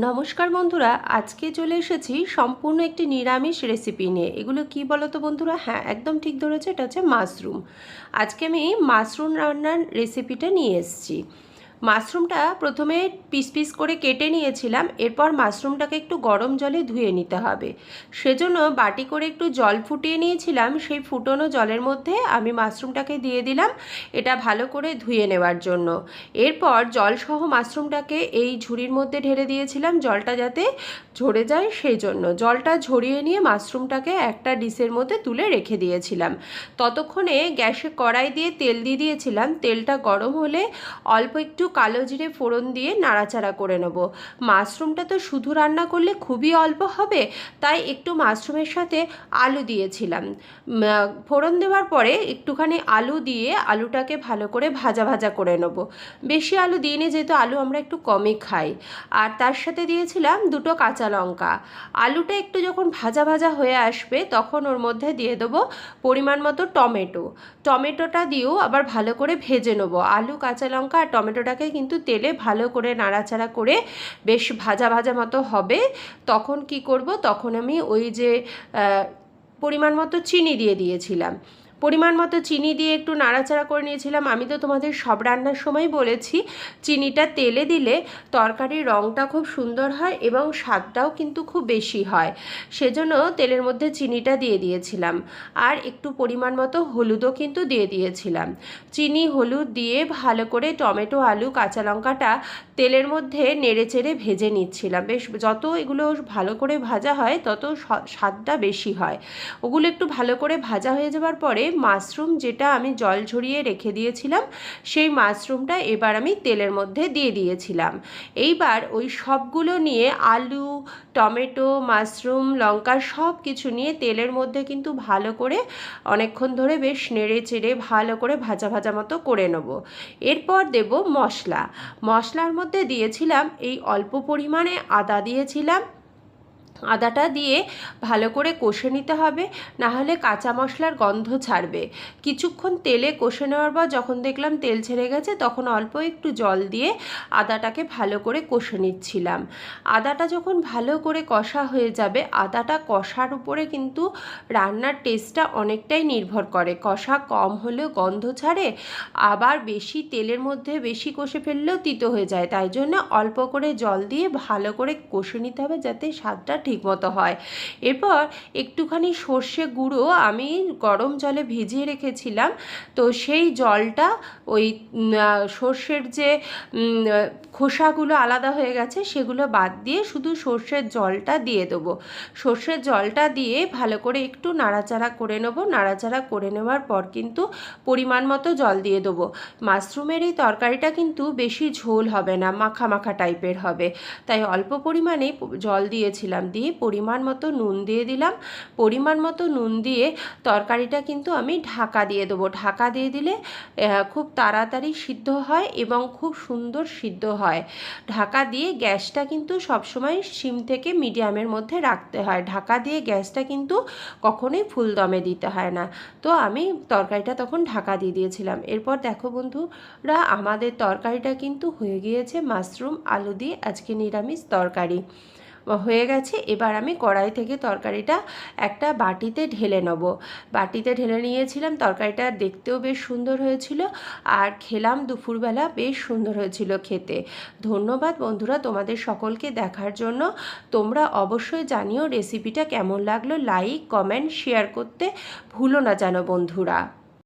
নমস্কার বন্ধুরা, আজকে চলে এসেছি সম্পূর্ণ একটি নিরামিষ রেসিপি নিয়ে। এগুলো কি বলো তো বন্ধুরা? হ্যাঁ একদম ঠিক ধরেছে, এটা হচ্ছে মাশরুম। আজকে আমি মাশরুম রান্নার রেসিপিটা নিয়ে এসেছি। মাশরুমটা প্রথমে পিস পিস করে কেটে নিয়েছিলাম, এরপর মাশরুমটাকে একটু গরম জলে ধুয়ে নিতে হবে। সেজন্য বাটি করে একটু জল ফুটিয়ে নিয়েছিলাম, সেই ফুটনো জলের মধ্যে আমি মাশরুমটাকে দিয়ে দিলাম, এটা ভালো করে ধুয়ে নেওয়ার জন্য। এরপর জলসহ মাশরুমটাকে এই ঝুড়ির মধ্যে ঢেলে দিয়েছিলাম, জলটা যাতে ঝরে যায় সেই জন্য। জলটা ঝরিয়ে নিয়ে মাশরুমটাকে একটা ডিশের মধ্যে তুলে রেখে দিয়েছিলাম। ততক্ষণে গ্যাসে কড়াই দিয়ে তেল দিয়ে দিয়েছিলাম, তেলটা গরম হলে অল্প একটু কালো জিরে ফোড়ন দিয়ে নাড়াচাড়া করে নেব। মাশরুমটা তো শুধু রান্না করলে খুবই অল্প হবে, তাই একটু মাশরুমের সাথে আলু দিয়েছিলাম। ফোড়ন দেওয়ার পরে একটুখানি আলু দিয়ে আলুটাকে ভালো করে ভাজা ভাজা করে নেব। বেশি আলু দিইনি, যেহেতু আলু আমরা একটু কমই খাই। আর তার সাথে দিয়েছিলাম দুটো কাঁচা লঙ্কা। আলুটা একটু যখন ভাজা ভাজা হয়ে আসবে, তখন ওর মধ্যে দিয়ে দেবো পরিমাণ মতো টমেটো। টমেটোটা দিয়েও আবার ভালো করে ভেজে নেব। আলু, কাঁচা লঙ্কা আর টমেটোটাকে মাছটাকে কিন্তু তেলে ভালো করে নাড়াচাড়া করে বেশ ভাজা ভাজা মতো হবে। তখন কি করব? তখন আমি ওই যে পরিমাণ মতো চিনি দিয়ে দিয়েছিলাম। পরিমাণ মতো চিনি দিয়ে একটু নাড়াচাড়া করে নিয়েছিলাম। আমি তো তোমাদের সব রান্নার সময় বলেছি, চিনিটা তেলে দিলে তরকারির রঙটা খুব সুন্দর হয় এবং স্বাদটাও কিন্তু খুব বেশি হয়। সেজন্য তেলের মধ্যে চিনিটা দিয়ে দিয়েছিলাম। আর একটু পরিমাণ মতো হলুদও কিন্তু দিয়ে দিয়েছিলাম। চিনি, হলুদ দিয়ে ভালো করে টমেটো, আলু, কাঁচা লঙ্কাটা তেলের মধ্যে নেড়ে চেড়ে ভেজে নিচ্ছিলাম। বেশ, যত এগুলো ভালো করে ভাজা হয়, তত স্বাদটা বেশি হয়। ওগুলো একটু ভালো করে ভাজা হয়ে যাওয়ার পরে মাশরুম যেটা আমি জল ঝরিয়ে রেখে দিয়েছিলাম, সেই মাশরুমটা এবার আমি তেলের মধ্যে দিয়ে দিয়েছিলাম। এইবার ওই সবগুলো নিয়ে আলু, টমেটো, মাশরুম, লঙ্কা সব কিছু নিয়ে তেলের মধ্যে কিন্তু ভালো করে অনেকক্ষণ ধরে বেশ নেড়ে চেড়ে ভালো করে ভাজা ভাজা মতো করে নেব। এরপর দেব মশলা। মশলার মধ্যে দিয়েছিলাম এই অল্প পরিমাণে আদা দিয়েছিলাম আদাটা দিয়ে ভালো করে কষে নিতে হবে না হলে কাঁচা মশলার গন্ধ ছাড়বে। কিছুক্ষণ তেলে কষে নেওয়ার পর যখন দেখলাম তেল ছেড়ে গেছে, তখন অল্প একটু জল দিয়ে আদাটাকে ভালো করে কষে নিচ্ছিলাম। আদাটা যখন ভালো করে কষা হয়ে যাবে, আদাটা কষার উপরে কিন্তু রান্নার টেস্টটা অনেকটাই নির্ভর করে। কষা কম হলেও গন্ধ ছাড়ে, আবার বেশি তেলের মধ্যে বেশি কষে ফেললেও তিতো হয়ে যায়। তাই জন্য অল্প করে জল দিয়ে ভালো করে কষে নিতে হবে, যাতে স্বাদটা ঠিকমতো হয়। এরপর একটুখানি সর্ষে গুঁড়ো আমি গরম জলে ভিজিয়ে রেখেছিলাম। তো সেই জলটা ওই সর্ষের যে খোসাগুলো আলাদা হয়ে গেছে সেগুলো বাদ দিয়ে শুধু সর্ষের জলটা দিয়ে দেবো। সর্ষের জলটা দিয়ে ভালো করে একটু নাড়াচাড়া করে নেব। নাড়াচাড়া করে নেওয়ার পর কিন্তু পরিমাণ মতো জল দিয়ে দেবো। মাশরুমের এই তরকারিটা কিন্তু বেশি ঝোল হবে না মাখা মাখা টাইপের হবে। তাই অল্প পরিমাণেই জল দিয়েছিলাম। দিয়ে পরিমাণ মতো নুন দিয়ে দিলাম। পরিমাণ মতো নুন দিয়ে তরকারিটা কিন্তু আমি ঢাকা দিয়ে দেবো। ঢাকা দিয়ে দিলে খুব তাড়াতাড়ি সিদ্ধ হয় এবং খুব সুন্দর সিদ্ধ হয়। ঢাকা দিয়ে গ্যাসটা কিন্তু সবসময় সিম থেকে মিডিয়ামের মধ্যে রাখতে হয়। ঢাকা দিয়ে গ্যাসটা কিন্তু কখনোই ফুল দমে দিতে হয় না। তো আমি তরকারিটা তখন ঢাকা দিয়ে দিয়েছিলাম। এরপর দেখো বন্ধুরা, আমাদের তরকারিটা কিন্তু হয়ে গিয়েছে মাশরুম আলু দিয়ে আজকে নিরামিষ তরকারি। হয়ে গেছে, এবার আমি কড়াই থেকে তরকারিটা একটা বাটিতে ঢেলে নেব। বাটিতে ঢেলে নিয়েছিলাম, তরকারিটা দেখতেও বেশ সুন্দর হয়েছিল আর খেলাম দুপুরবেলা বেশ সুন্দর হয়েছিল খেতে। ধন্যবাদ বন্ধুরা তোমাদের সকলকে দেখার জন্য। তোমরা অবশ্যই জানিও রেসিপিটা কেমন লাগল, লাইক, কমেন্ট, শেয়ার করতে ভুলো না যেন বন্ধুরা।